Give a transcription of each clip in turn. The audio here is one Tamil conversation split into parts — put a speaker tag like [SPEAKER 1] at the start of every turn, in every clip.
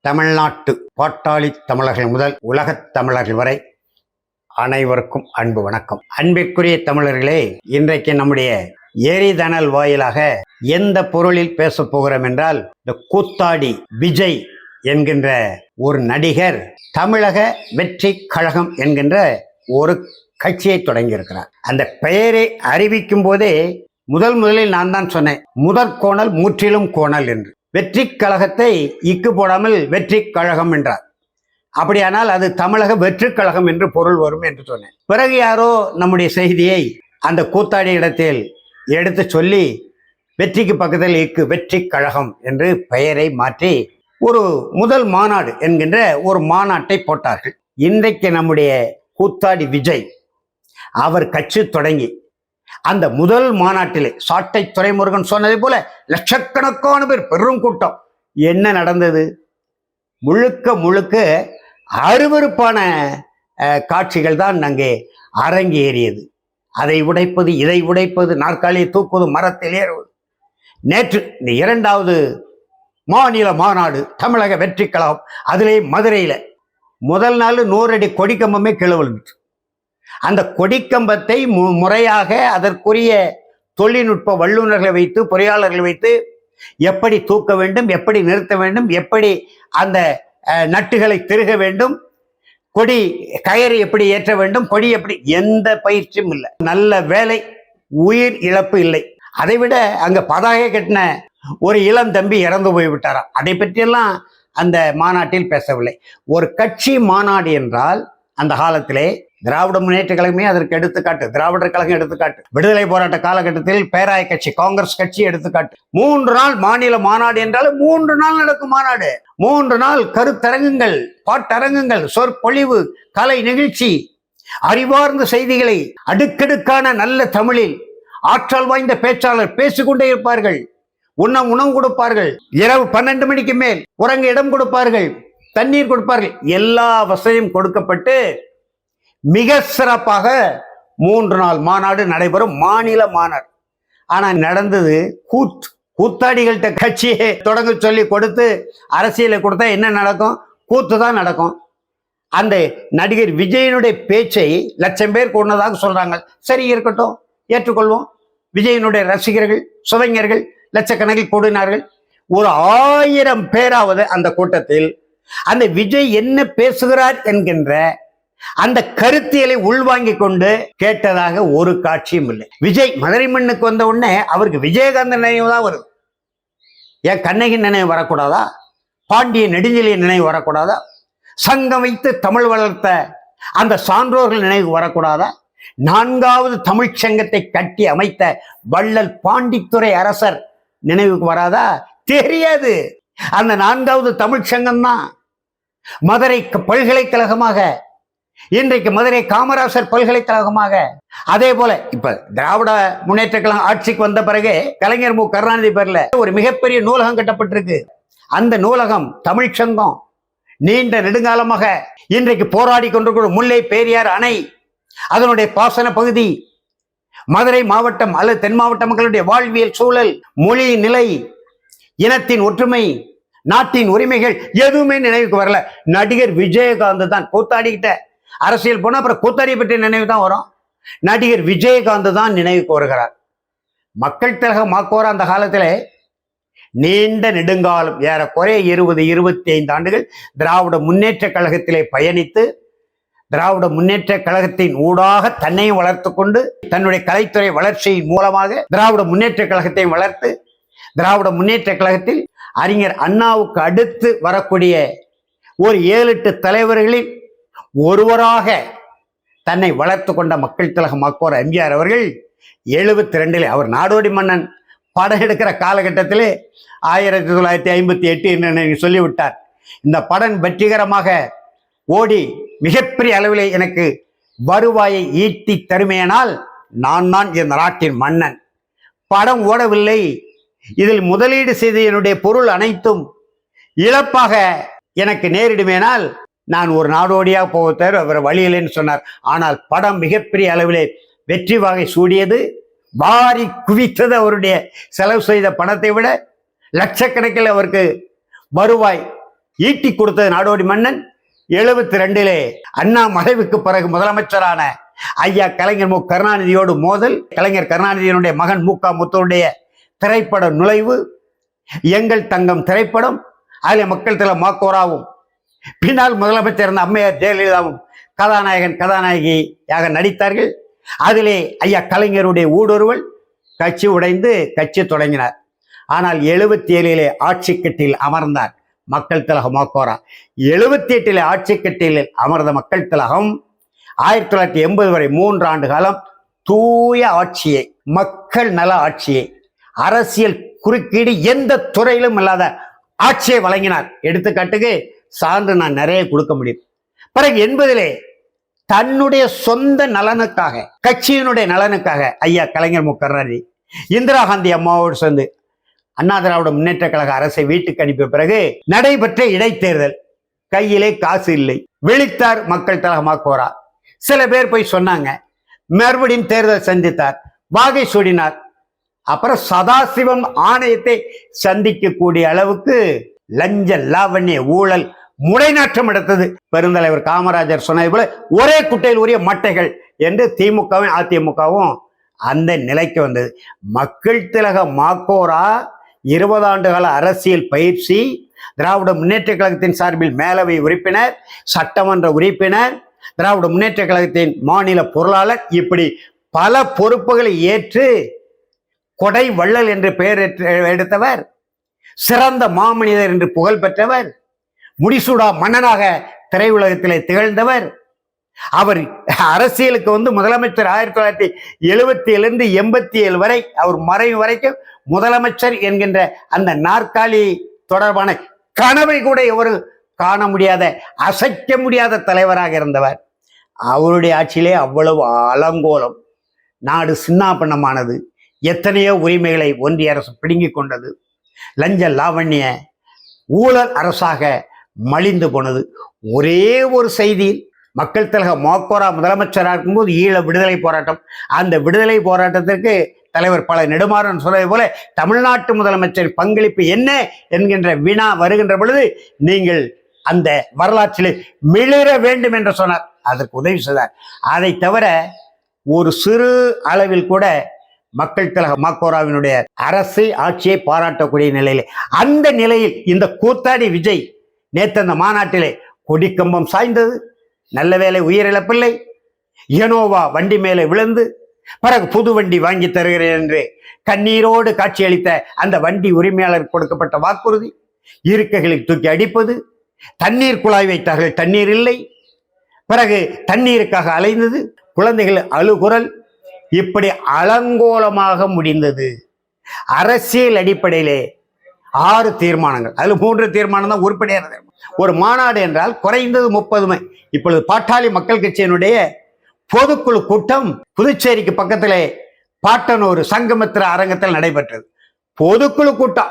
[SPEAKER 1] தமிழ்நாட்டு பாட்டாளி தமிழர்கள் முதல் உலகத் தமிழர்கள் வரை அனைவருக்கும் அன்பு வணக்கம். அன்பிற்குரிய தமிழர்களே இன்றைக்கு நம்முடைய ஏரிதனல் வாயிலாக எந்த பொருளில் பேசப் போகிறோம் என்றால் இந்த கூத்தாடி விஜய் என்கின்ற ஒரு நடிகர் தமிழக வெற்றி கழகம் என்கின்ற ஒரு கட்சியை தொடங்கியிருக்கிறார். அந்த பெயரை அறிவிக்கும் போதே முதல் முதலில் நான் தான் சொன்னேன் முதற் கோணல் முற்றிலும் கோணல் என்று. வெற்றி கழகத்தை இக்கு போடாமல் வெற்றி கழகம் என்றார். அப்படியானால் அது தமிழக வெற்றி கழகம் என்று பொருள் வரும் என்று சொன்னேன். பிறகு யாரோ நம்முடைய செய்தியை அந்த கூத்தாடி இடத்தில் எடுத்து சொல்லி வெற்றிக்கு பக்கத்தில் இக்கு வெற்றி கழகம் என்று பெயரை மாற்றி ஒரு முதல் மாநாடு என்கின்ற ஒரு மாநாட்டை போட்டார்கள். இன்றைக்கு நம்முடைய கூத்தாடி விஜய் அவர் கட்சி தொடங்கி அந்த முதல் மாநாட்டிலே சாட்டை துறைமுருகன் சொன்னதை போல லட்சக்கணக்கான பேர் பெரும் கூட்டம். என்ன நடந்தது? முழுக்க முழுக்க அருவருப்பான காட்சிகள் தான் அங்கே அரங்கேறியது. அதை உடைப்பது இதை உடைப்பது நாற்காலியை தூக்குவது மரத்தில் ஏறுவது. நேற்று இந்த இரண்டாவது மாநில மாநாடு தமிழக வெற்றி கழகம் அதிலே மதுரையில் முதல் நாள் நூறு அடி கொடிக்கம்பமே கீழே அந்த கொடிக்கம்பத்தை மு- முறையாக அதற்குரிய தொழில்நுட்ப வல்லுநர்களை வைத்து பொறியாளர்களை வைத்து எப்படி தூக்க வேண்டும் எப்படி நிறுத்த வேண்டும் எப்படி அந்த அஹ், நட்டுகளை திருக வேண்டும் கொடி கயிறு எப்படி ஏற்ற வேண்டும் கொடி எப்படி எந்த பயிற்சியும் இல்லை. நல்ல வேலை உயிர் இழப்பு இல்லை. அதைவிட அங்க பதாகை கட்டின ஒரு இளம் தம்பி இறந்து போய்விட்டாராம் அதை பற்றியெல்லாம் அந்த மாநாட்டில் பேசவில்லை. ஒரு கட்சி மாநாடு என்றால் அந்த காலத்திலே திராவிட முன்னேற்ற கழகமே அதற்கு எடுத்துக்காட்டு திராவிடர் கழகம் எடுத்துக்காட்டு. விடுதலை போராட்ட காலகட்டத்தில் பேராய கட்சி காங்கிரஸ் கட்சி எடுத்துக்காட்டு. மூன்று நாள் மாநில மாநாடு என்றாலும் மூன்று நாள் நடக்கும் மாநாடு. மூன்று நாள் கருத்தரங்குங்கள் பாட்டரங்குங்கள் சொற்பொழிவு கலை நிகழ்ச்சி அறிவார்ந்த செய்திகளை அடுக்கடுக்கான நல்ல தமிழில் ஆற்றல் வாய்ந்த பேச்சாளர் பேசிக்கொண்டே இருப்பார்கள். உண்ண உணவு கொடுப்பார்கள். இரவு பன்னெண்டு மணிக்கு மேல் உறங்க இடம் கொடுப்பார்கள். தண்ணீர் கொடுப்பார்கள். எல்லா வசதியும் கொடுக்கப்பட்டு மிக சிறப்பாக மூன்று நாள் மாநாடு நடைபெறும் மாநில மாநாடு ஆனால் நடந்தது கூத் கூத்தாடிகள்கிட்ட கட்சியை தொடங்க சொல்லி கொடுத்து அரசியலை கொடுத்தா என்ன நடக்கும்? கூத்து தான் நடக்கும். அந்த நடிகர் விஜயனுடைய பேச்சை லட்சம் பேர் கொண்டதாக சொல்றாங்க. சரி இருக்கட்டும். ஏற்றுக்கொள்வோம். விஜயனுடைய ரசிகர்கள் சுவைஞர்கள் லட்சக்கணக்கில் கூடினார்கள். ஒரு ஆயிரம் பேராவது அந்த கூட்டத்தில் அந்த விஜய் என்ன பேசுகிறார் என்கின்ற அந்த கருத்தியலை உள்வாங்கிக் கொண்டு கேட்டதாக ஒரு காட்சியும் இல்லை. விஜய் மதுரை மண்ணுக்கு வந்த உடனே அவருக்கு விஜயகாந்த் நினைவு தான் வருது. ஏன் கண்ணகி நினைவு வரக்கூடாதா? பாண்டிய நெடுஞ்செழிய நினைவு வரக்கூடாதா? சங்கம் வைத்து தமிழ் வளர்த்த அந்த சான்றோர்கள் நினைவு வரக்கூடாதா? நான்காவது தமிழ்ச் சங்கத்தை கட்டி அமைத்த வள்ளல் பாண்டித்துறை அரசர் நினைவுக்கு வராதா? தெரியாது. அந்த நான்காவது தமிழ்ச் சங்கம் தான் மதுரை பல்கலைக்கழகமாக இன்றைக்கு மதுரை காமராசர் பல்கலைக்கழகமாக. அதே போல இப்ப திராவிட முன்னேற்ற கழகம் ஆட்சிக்கு வந்த பிறகு கலைஞர் மு. கருணாநிதி பேர்ல ஒரு மிகப்பெரிய நூலகம் கட்டப்பட்டிருக்கு. அந்த நூலகம் தமிழ்ச் சங்கம். நீண்ட நெடுங்காலமாக இன்றைக்கு போராடி கொண்டிருக்கிற முல்லை பெரியார் அணை அதனுடைய பாசன பகுதி மதுரை மாவட்டம் அல்லது தென் மாவட்ட மக்களுடைய வாழ்வியல் சூழல் மொழி நிலை இனத்தின் ஒற்றுமை நாட்டின் உரிமைகள் எதுவுமே நினைவுக்கு வரல. நடிகர் விஜயகாந்த் தான் கூத்தாடிக்கிட்ட அரசியல் போனா அப்புறம் கூத்தாரியை பற்றிய நினைவு தான் வரும். நடிகர் விஜயகாந்த் தான் நினைவு கோருகிறார் மக்கள் திலக மாக்கோர அந்த காலத்தில்? நீண்ட நெடுங்காலம் ஏறக்குறைய இருபது இருபத்தி ஐந்து ஆண்டுகள் திராவிட முன்னேற்ற கழகத்திலே பயணித்து திராவிட முன்னேற்ற கழகத்தின் ஊடாக தன்னையும் வளர்த்து கொண்டு தன்னுடைய கலைத்துறை வளர்ச்சியின் மூலமாக திராவிட முன்னேற்ற கழகத்தையும் வளர்த்து திராவிட முன்னேற்ற கழகத்தில் அறிஞர் அண்ணாவுக்கு அடுத்து வரக்கூடிய ஒரு ஏழு எட்டு தலைவர்களின் ஒருவராக தன்னை வளர்த்து கொண்ட மக்கள் திலக மாக்கோர் எம்ஜிஆர் அவர்கள். எழுபத்தி ரெண்டில் அவர் நாடோடி மன்னன். படம் எடுக்கிற காலகட்டத்திலே ஆயிரத்தி தொள்ளாயிரத்தி ஐம்பத்தி எட்டு என்று சொல்லிவிட்டார். இந்த படம் வெற்றிகரமாக ஓடி மிகப்பெரிய அளவிலே எனக்கு வருவாயை ஈட்டி தருமையானால் நான் தான் இந்த நாட்டின் மன்னன். படம் ஓடவில்லை. இதில் முதலீடு செய்த என்னுடைய பொருள் அனைத்தும் இழப்பாக எனக்கு நேரிடுமேனால் நான் ஒரு நாடோடியாக போகத்தார் தவிர வழியில்லைன்னு சொன்னார். ஆனால் படம் மிகப்பெரிய அளவிலே வெற்றி வாகை சூடியது. வாரி குவித்தது அவருடைய செலவு செய்த பணத்தை விட லட்சக்கணக்கில் அவருக்கு வருவாய் ஈட்டி கொடுத்தது நாடோடி மன்னன். எழுபத்தி ரெண்டிலே அண்ணா மறைவுக்கு பிறகு முதலமைச்சரான ஐயா கலைஞர் மு. கருணாநிதியோடு மோதல். கலைஞர் கருணாநிதியினுடைய மகன் மு. க. முத்தனுடைய திரைப்பட நுழைவு. எங்கள் தங்கம் திரைப்படம். அதில் மக்கள் தில மாக்கோராவும் பின்னால் முதலமைச்சர் இருந்த அம்மையார் ஜெயலலிதாவும் கதாநாயகன் கதாநாயகியாக நடித்தார்கள். அதிலே ஐயா கலைஞருடைய ஊடுருவல் கட்சி உடைந்து கட்சி தொடங்கினார். ஆனால் எழுபத்தி ஏழிலே ஆட்சி கட்டில் அமர்ந்தார் மக்கள் திலகம் மோக்கோரா எழுபத்தி எட்டிலே ஆட்சி கட்டில் அமர்ந்த மக்கள் திலகம் ஆயிரத்தி தொள்ளாயிரத்தி எண்பது வரை மூன்று ஆண்டு காலம் தூய ஆட்சியை மக்கள் நல ஆட்சியை அரசியல் குறுக்கீடு எந்த துறையிலும் இல்லாத ஆட்சியை வழங்கினார். எடுத்துக்காட்டுக்கு சான்று நான் நிறைய கொடுக்க முடியும். பிறகு எண்பதிலே தன்னுடைய சொந்த நலனுக்காக கட்சியினுடைய நலனுக்காக ஐயா கலைஞர் மு கருணாநிதி இந்திரா காந்தி அம்மாவோடு சேர்ந்து அண்ணா திராவிட முன்னேற்ற கழக அரசை வீட்டுக்கு அனுப்பிய பிறகு நடைபெற்ற இடைத்தேர்தல். கையிலே காசு இல்லை. விழித்தார் மக்கள் தலகமாக கோரா சில பேர் போய் சொன்னாங்க மறுபடியும் தேர்தல் சந்தித்தார். வாகை சூடினார். அப்புறம் சதாசிவம் ஆணையத்தை சந்திக்கக்கூடிய அளவுக்கு லஞ்ச லாவண்ய ஊழல் முறைநாற்றம் எடுத்தது. பெருந்தலைவர் காமராஜர் சொன்னது போல ஒரே குட்டையில் உரிய மட்டைகள் என்று திமுகவும் அதிமுகவும் அந்த நிலைக்கு வந்தது. மக்கள் திலக மாக்கோரா இருபது ஆண்டுகால அரசியல் பயிற்சி திராவிட முன்னேற்ற கழகத்தின் சார்பில் மேலவை உறுப்பினர் சட்டமன்ற உறுப்பினர் திராவிட முன்னேற்ற கழகத்தின் மாநில பொருளாளர் இப்படி பல பொறுப்புகளை ஏற்று கொடை வள்ளல் என்று பெயர் ஏற்று- எடுத்தவர். சிறந்த மாமனிதர் என்று புகழ் பெற்றவர். முடிசூடா மன்னனாக திரையுலகத்திலே திகழ்ந்தவர். அவர் அரசியலுக்கு வந்து முதலமைச்சர் ஆயிரத்தி தொள்ளாயிரத்தி எழுபத்தி ஏழுலேருந்து எண்பத்தி ஏழு வரை அவர் மறைவு வரைக்கும் முதலமைச்சர் என்கின்ற அந்த நாற்காலி தொடர்பான கனவை கூட இவர் காண முடியாத அசைக்க முடியாத தலைவராக இருந்தவர். அவருடைய ஆட்சியிலே அவ்வளவு அலங்கோலம். நாடு சின்னாபண்ணமானது எத்தனையோ உரிமைகளை ஒன்றிய அரசு பிடுங்கிக் கொண்டது. லஞ்ச லாவண்ய ஊழல் அரசாக மலிந்து போனது. ஒரே ஒரு செய்தியில் மக்கள் தலக மோக்கோரா முதலமைச்சராக இருக்கும்போது ஈழ விடுதலை போராட்டம். அந்த விடுதலை போராட்டத்திற்கு தலைவர் பல நெடுமாறன் சொன்னது போல தமிழ்நாட்டு முதலமைச்சர் பங்களிப்பு என்ன என்கின்ற வினா வருகின்ற பொழுது நீங்கள் அந்த வரலாற்றில் மிளிர வேண்டும் என்று சொன்னார். அதற்கு உதவி செய்தார். அதை தவிர ஒரு சிறு அளவில் கூட மக்கள் திலக மாக்கோராவினுடைய அரசு ஆட்சியை பாராட்டக்கூடிய நிலையில் அந்த நிலையில் இந்த கூத்தாடி விஜய் நேற்று அந்த மாநாட்டிலே கொடிக்கம்பம் சாய்ந்தது. நல்ல வேலை உயிரிழப்பில்லை இயனோவா வண்டி மேலே விழுந்து பிறகு புது வண்டி வாங்கி தருகிறேன் என்று கண்ணீரோடு காட்சியளித்த அந்த வண்டி உரிமையாளர் கொடுக்கப்பட்ட வாக்குறுதி. இருக்கைகளை தூக்கி அடிப்பது தண்ணீர் குழாய் வைத்தார்கள் தண்ணீர் இல்லை. பிறகு தண்ணீருக்காக அலைந்தது குழந்தைகள் அழுகுரல் இப்படி அலங்கோலமாக முடிந்தது. அரசியல் அடிப்படையிலே ஆறு தீர்மானங்கள். அதில் மூன்று தீர்மானம் தான் உருப்படியானது ஒரு மாநாடு என்றால் குறைந்தது முப்பதுமை. இப்பொழுது பாட்டாளி மக்கள் கட்சியினுடைய பொதுக்குழு கூட்டம் புதுச்சேரிக்கு பக்கத்திலே பாட்டனூர் சங்கமித்திர அரங்கத்தில் நடைபெற்றது. பொதுக்குழு கூட்டம்.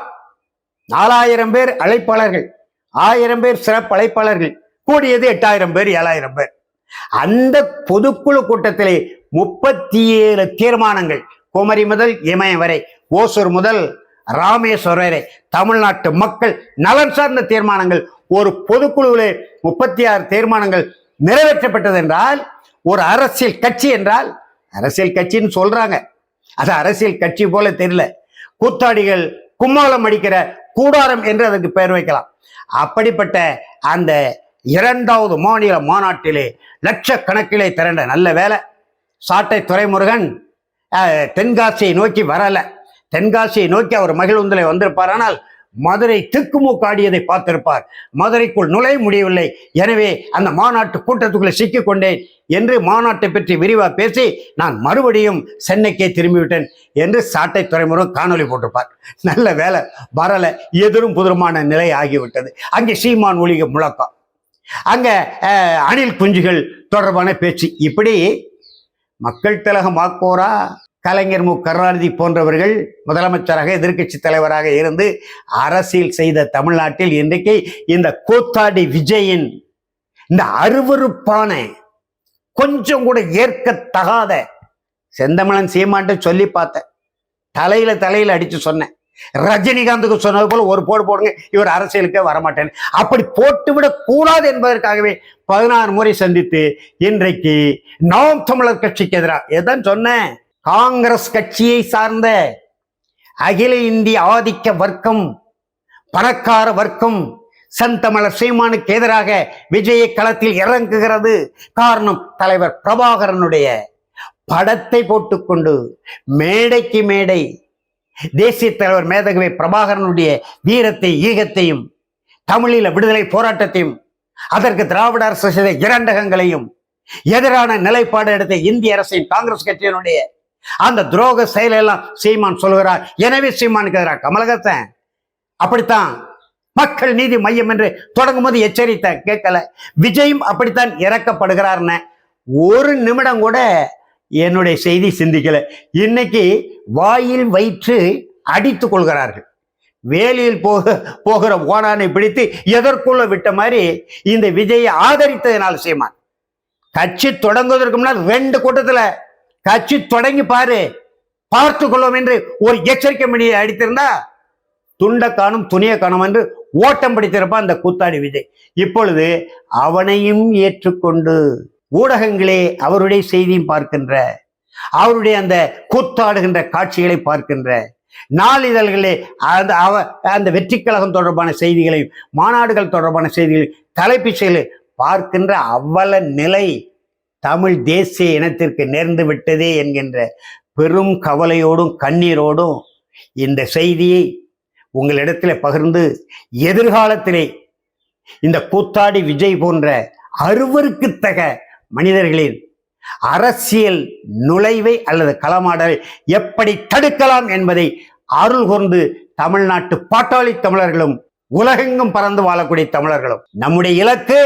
[SPEAKER 1] நாலாயிரம் பேர் அழைப்பாளர்கள். ஆயிரம் பேர் சிறப்பு அழைப்பாளர்கள். கூடியது எட்டாயிரம் பேர் ஏழாயிரம் பேர். அந்த பொதுக்குழு கூட்டத்திலே முப்பத்தி ஏழு தீர்மானங்கள். குமரி முதல் இமயம் வரை. ஓசூர் முதல் ராமேஸ்வரரை தமிழ்நாட்டு மக்கள் நலன் சார்ந்த தீர்மானங்கள் ஒரு பொதுக்குழுவிலே முப்பத்தி ஆறு தீர்மானங்கள் நிறைவேற்றப்பட்டது என்றால் ஒரு அரசியல் கட்சி என்றால் அரசியல் கட்சின்னு சொல்றாங்க. அது அரசியல் கட்சி போல தெரியல. கூத்தாடிகள் கும்மாளம் அடிக்கிற கூடாரம் என்று அதற்கு பெயர் வைக்கலாம். அப்படிப்பட்ட அந்த இரண்டாவது மாநில மாநாட்டிலே லட்சக்கணக்கிலே திரண்ட நல்ல வேலை. சாட்டை துரைமுருகன் தென்காசியை நோக்கி வரலை. தென்காசியை நோக்கி அவர் மகிழ்வுந்தலை வந்திருப்பார். ஆனால் மதுரை திக்குமுக்காடியதை பார்த்திருப்பார். மதுரைக்குள் நுழைய முடியவில்லை. எனவே அந்த மாநாட்டு கூட்டத்துக்குள்ளே சிக்கிக் கொண்டேன் என்று மாநாட்டை பற்றி விரிவாக பேசி நான் மறுபடியும் சென்னைக்கே திரும்பிவிட்டேன் என்று சாட்டை துறைமுகம் காணொளி போட்டிருப்பார். நல்ல வேலை வரல எதிரும் புதிருமான நிலை ஆகிவிட்டது. அங்கே சீமான் ஒளிக முழக்கம். அங்க அணில் குஞ்சுகள் தொடர்பான பேச்சு. இப்படி மக்கள் திலகம் வாக்கோரா கலைஞர் மு. கருணாநிதி போன்றவர்கள் முதலமைச்சராக எதிர்க்கட்சி தலைவராக இருந்து அரசியல் செய்த தமிழ்நாட்டில் இன்றைக்கு இந்த கூத்தாடி விஜயின் இந்த அருவருப்பான கொஞ்சம் கூட ஏற்கத்தகாத செந்தமிழன் சீமான்ட்டு சொல்லி பார்த்தேன் தலையில தலையில அடிச்சு சொன்னேன் ரஜினிகாந்துக்கு சொன்னது போல ஒரு போடு போடுங்க இவர் அரசியலுக்கே வரமாட்டேன் அப்படி போட்டுவிடக் கூடாது என்பதற்காகவே பதினாறு முறை சந்தித்து இன்றைக்கு நாம் தமிழர் கட்சிக்கு எதிராக எதான் சொன்னேன் காங்கிரஸ் கட்சியை சார்ந்த அகில இந்திய ஆதிக்க வர்க்கம் பணக்கார வர்க்கம் செந்தமிழர் சீமானுக்கு எதிராக விஜய களத்தில் இறங்குகிறது. காரணம் தலைவர் பிரபாகரனுடைய படத்தை போட்டுக்கொண்டு மேடைக்கு மேடை தேசிய தலைவர் மேதகவி பிரபாகரனுடைய வீரத்தை ஈகத்தையும் தமிழீழ விடுதலை போராட்டத்தையும் அதற்கு திராவிட அரசு செய்த இரண்டகங்களையும் எதிரான நிலைப்பாடு எடுத்த இந்திய அரசின் காங்கிரஸ் கட்சியினுடைய அந்த துரோக செயலெல்லாம் சீமான் சொல்கிறார் எனவே சீமானுக்கு எதிராக கமலகத்தன் அப்படித்தான் மக்கள் நீதி மையம் என்று தொடங்கும் போது எச்சரித்த கேட்கல. விஜயும் அப்படித்தான் இறக்கப்படுகிறார்னு ஒரு நிமிடம் கூட என்னுடைய செய்தி சிந்திக்கல. இன்னைக்கு வாயில் வயிற்று அடித்துக் கொள்கிறார்கள். வேலியில் போக போகிற ஓனானை பிடித்து எதற்குள்ள விட்ட மாதிரி இந்த விஜயை ஆதரித்ததினால் சீமான். கட்சி தொடங்குவதற்கு முன்னால் ரெண்டு கூட்டத்துல கட்சி தொடங்கி பாரு. பார்த்து கொள்ளும் என்று ஒரு எச்சரிக்கை மணியை அடித்திருந்தா துண்ட காணும் துணிய காணும் என்று ஓட்டம் பிடித்திருப்பான் அந்த கூத்தாடி விஜய். இப்பொழுது அவனையும் ஏற்றுக்கொண்டு ஊடகங்களே அவருடைய செய்தியும் பார்க்கின்ற அவருடைய அந்த கூத்தாடுகின்ற காட்சிகளை பார்க்கின்ற நாளிதழ்களே அந்த அவ அந்த வெற்றி கழகம் தொடர்பான செய்திகளையும் மாநாடுகள் தொடர்பான செய்திகளையும் தலைப்புச் பார்க்கின்ற அவ்வள நிலை தமிழ் தேசிய இனத்திற்கு நேர்ந்து விட்டதே என்கின்ற பெரும் கவலையோடும் கண்ணீரோடும் இந்த செய்தியை உங்களிடத்தில் பகிர்ந்து எதிர்காலத்திலே இந்த கூத்தாடி விஜய் போன்ற அருவருக்குத்தக மனிதர்களின் அரசியல் நுழைவை அல்லது களமாடலை எப்படி தடுக்கலாம் என்பதை அருள் கூர்ந்து தமிழ்நாட்டு பாட்டாளி தமிழர்களும் உலகெங்கும் பறந்து வாழக்கூடிய தமிழர்களும். நம்முடைய இலக்கு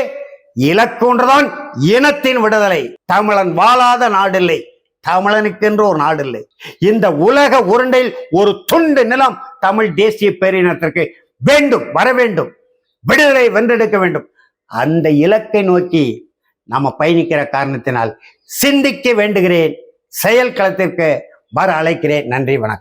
[SPEAKER 1] இலக்கு ஒன்றுதான் இனத்தின் விடுதலை. தமிழன் வாழாத நாடில்லை. தமிழனுக்கென்று ஒரு நாடு இல்லை இந்த உலக உருண்டையில் ஒரு துண்டு நிலம் தமிழ் தேசிய பேரினத்திற்கு வேண்டும் வர வேண்டும். விடுதலை வென்றெடுக்க வேண்டும். அந்த இலக்கை நோக்கி நாம பயணிக்கிற காரணத்தினால் சிந்திக்க வேண்டுகிறேன். செயல் களத்திற்கு வர அழைக்கிறேன். நன்றி வணக்கம்.